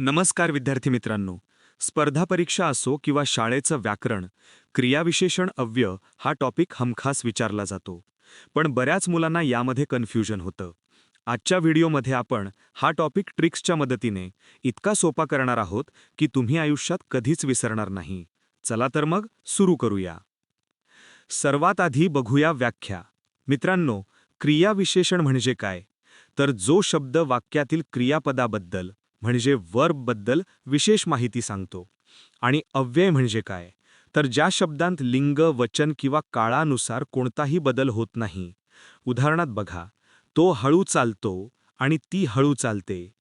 नमस्कार विद्यार्थी मित्रांनो. स्पर्धा परीक्षा असो किंवा शाळेचं व्याकरण क्रियाविशेषण अव्यय हा टॉपिक हमखास विचारला जातो. पण बऱ्याच मुलांना यामध्ये कन्फ्युजन होतं. आजच्या व्हिडिओमध्ये आपण हा टॉपिक ट्रिक्सच्या मदतीने इतका सोपा करणार आहोत की तुम्ही आयुष्यात कधीच विसरणार नाही. चला तर मग सुरू करूया. सर्वात आधी बघूया व्याख्या. मित्रांनो क्रियाविशेषण म्हणजे काय? तर जो शब्द वाक्यातील क्रियापदाबद्दल म्हणजे वर्बबद्दल विशेष माहिती सांगतो. आणि अव्यय म्हणजे काय? तर ज्या शब्दांत लिंग वचन किंवा काळानुसार कोणताही बदल होत नाही. उदाहरणात बघा तो हळू चालतो आणि ती हळू चालते.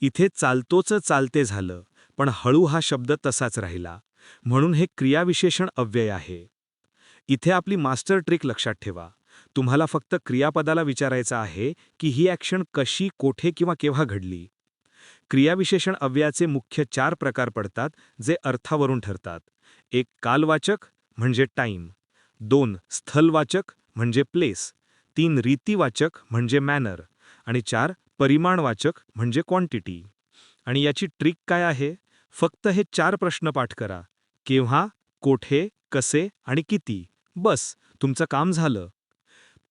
इथे चालतोच चालते झालं पण हळू हा शब्द तसाच राहिला. म्हणून हे क्रियाविशेषण अव्यय आहे. इथे आपली मास्टर ट्रिक लक्षात ठेवा. तुम्हाला फक्त क्रियापदाला विचारायचं आहे की ही ॲक्शन कशी कोठे किंवा केव्हा घडली. क्रियाविशेषण अव्ययाचे मुख्य चार प्रकार पडतात जे अर्थावरून ठरतात. एक कालवाचक म्हणजे टाईम दोन स्थलवाचक म्हणजे प्लेस. तीन रीतीवाचक म्हणजे मॅनर. आणि चार परिमाणवाचक म्हणजे क्वांटिटी. आणि याची ट्रिक काय आहे? फक्त हे चार प्रश्न पाठ करा. केव्हा कोठे कसे आणि किती? बस तुमचं काम झालं.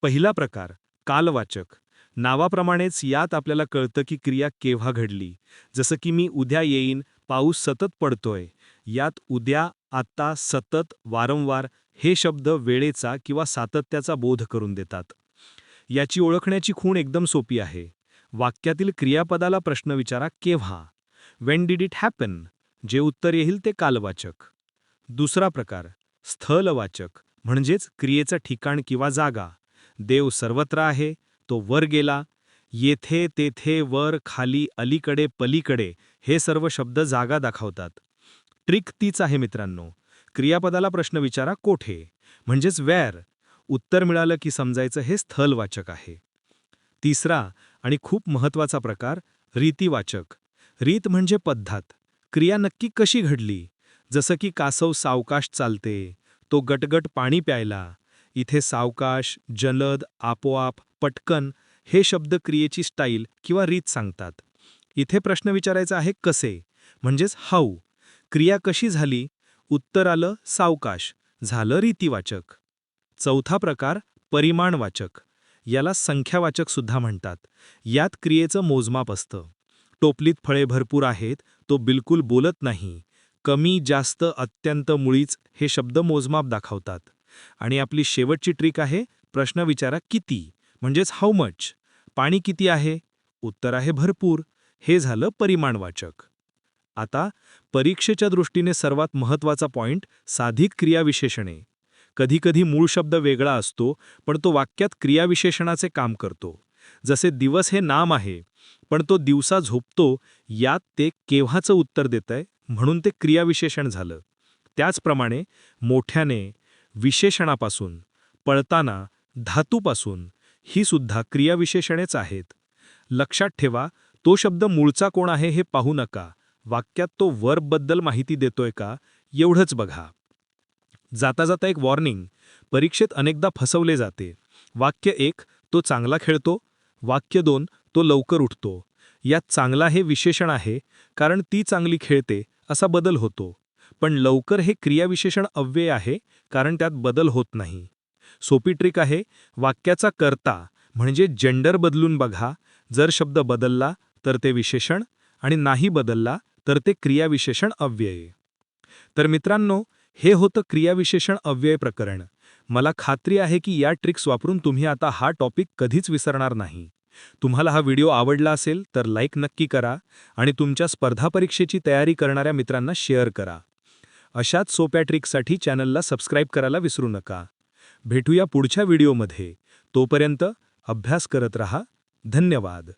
पहिला प्रकार कालवाचक. नावाप्रमाणेच यात आपल्याला कळतं की क्रिया केव्हा घडली. जसं की मी उद्या येईन पाऊस सतत पडतोय. यात उद्या आता सतत वारंवार हे शब्द वेळेचा किंवा सातत्याचा बोध करून देतात. याची ओळखण्याची खूण एकदम सोपी आहे. वाक्यातील क्रियापदाला प्रश्न विचारा केव्हा? वेन डिड इट हॅपन जे उत्तर येईल ते कालवाचक. दुसरा प्रकार स्थलवाचक म्हणजेच क्रियेचं ठिकाण किंवा जागा. देव सर्वत्र आहे तो वर गेला येथे तेथे वर खाली अलीकडे पलीकडे हे सर्व शब्द जागा दाखवतात. ट्रिक तीच आहे मित्रांनो. क्रियापदाला प्रश्न विचारा कोठे? म्हणजेच वॅर उत्तर मिळालं की समजायचं हे स्थलवाचक आहे. तिसरा आणि खूप महत्त्वाचा प्रकार रीतीवाचक. रीत म्हणजे पद्धत. क्रिया नक्की कशी घडली? जसं की कासव सावकाश चालते तो गटगट पाणी प्यायला. इथे सावकाश जलद आपोआप पटकन हे शब्द क्रियेची स्टाईल किंवा रीत सांगतात. इथे प्रश्न विचारायचा आहे कसे? म्हणजेच हाऊ क्रिया कशी झाली? उत्तर आलं सावकाश. झालं रीतीवाचक. चौथा प्रकार परिमाणवाचक. याला संख्यावाचक सुद्धा म्हणतात. यात क्रियेचं मोजमाप असतं. टोपलीत फळे भरपूर आहेत तो बिलकुल बोलत नाही. कमी जास्त अत्यंत मुळीच हे शब्द मोजमाप दाखवतात. आणि आपली शेवटची ट्रिक आहे प्रश्न विचारा किती? म्हणजेच हाऊ मच पाणी किती आहे? उत्तर आहे भरपूर. हे झालं परिमाणवाचक आता परीक्षेच्या दृष्टीने सर्वात महत्त्वाचा पॉइंट साधिक क्रियाविशेषणे. कधीकधी मूळ शब्द वेगळा असतो पण तो वाक्यात क्रियाविशेषणाचे काम करतो. जसे दिवस हे नाम आहे पण तो दिवसा झोपतो यात ते केव्हाचं उत्तर देतंय? म्हणून ते क्रियाविशेषण झालं. त्याचप्रमाणे मोठ्याने विशेषणापासून पळताना धातूपासून ही सुद्धा क्रियाविशेषणेच आहेत. लक्षात ठेवा तो शब्द मूळचा कोण आहे हे पाहू नका. वाक्यात तो वर्बबद्दल माहिती देतोय का एवढंच बघा. जाता जाता एक वॉर्निंग परीक्षेत अनेकदा फसवले जाते. वाक्य एक तो चांगला खेळतो. वाक्य दोन तो लवकर उठतो. यात चांगला हे विशेषण आहे कारण ती चांगली खेळते असा बदल होतो. पण लवकर हे क्रियाविशेषण अव्यय आहे कारण त्यात बदल होत नाही. सोपी ट्रिक आहे. वाक्याचा कर्ता म्हणजे जेंडर बदलून बघा. जर शब्द बदलला तर ते विशेषण आणि नाही बदलला तर ते क्रियाविशेषण अव्यय. तर मित्रांनो हे होतं क्रियाविशेषण अव्यय प्रकरण. मला खात्री आहे की या ट्रिक्स वापरून तुम्ही आता हा टॉपिक कधीच विसरणार नाही. तुम्हाला हा व्हिडिओ आवडला असेल तर लाईक नक्की करा आणि तुमच्या स्पर्धा परीक्षेची तयारी करणाऱ्या मित्रांना शेअर करा. अशाच सोप्या ट्रिकसाठी चॅनलला सबस्क्राईब करायला विसरू नका. भेटूया पुढच्या व्हिडिओमध्ये. तोपर्यंत अभ्यास करत रहा. धन्यवाद.